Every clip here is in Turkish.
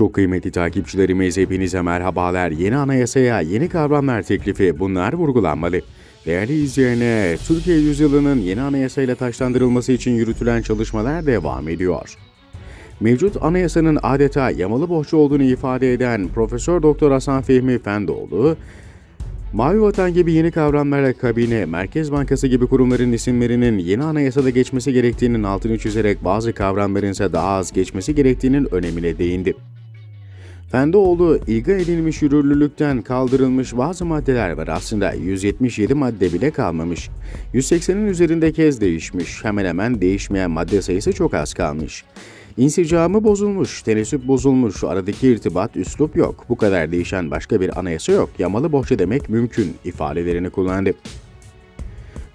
Çok kıymetli takipçilerimiz hepinize merhabalar. Yeni anayasaya yeni kavramlar teklifi bunlar vurgulanmalı. Değerli izleyenler, Türkiye yüzyılının yeni anayasayla taşlandırılması için yürütülen çalışmalar devam ediyor. Mevcut anayasanın adeta yamalı bohça olduğunu ifade eden Profesör Doktor Hasan Fehmi Fendoğlu, Mavi Vatan gibi yeni kavramlarla kabine, Merkez Bankası gibi kurumların isimlerinin yeni anayasada geçmesi gerektiğinin altını çizerek bazı kavramların ise daha az geçmesi gerektiğinin önemine değindi. Fendoğlu, ilga edilmiş yürürlülükten kaldırılmış bazı maddeler var aslında 177 madde bile kalmamış. 180'in üzerinde kez değişmiş, hemen hemen değişmeyen madde sayısı çok az kalmış. İnsicamı bozulmuş, tenasüp bozulmuş, aradaki irtibat, üslup yok. Bu kadar değişen başka bir anayasa yok. Yamalı bohça demek mümkün ifadelerini kullandı.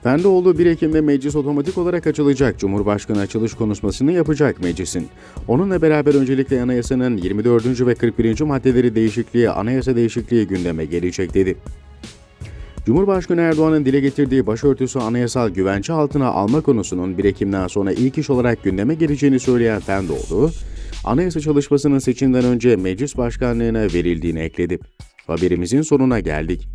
Fendoğlu 1 Ekim'de meclis otomatik olarak açılacak. Cumhurbaşkanı açılış konuşmasını yapacak meclisin. Onunla beraber öncelikle anayasanın 24. ve 41. maddeleri değişikliği, anayasa değişikliği gündeme gelecek dedi. Cumhurbaşkanı Erdoğan'ın dile getirdiği başörtüsü anayasal güvence altına alma konusunun 1 Ekim'den sonra ilk iş olarak gündeme geleceğini söyleyen Fendoğlu, anayasa çalışmasının seçimden önce meclis başkanlığına verildiğini ekledi. Haberimizin sonuna geldik.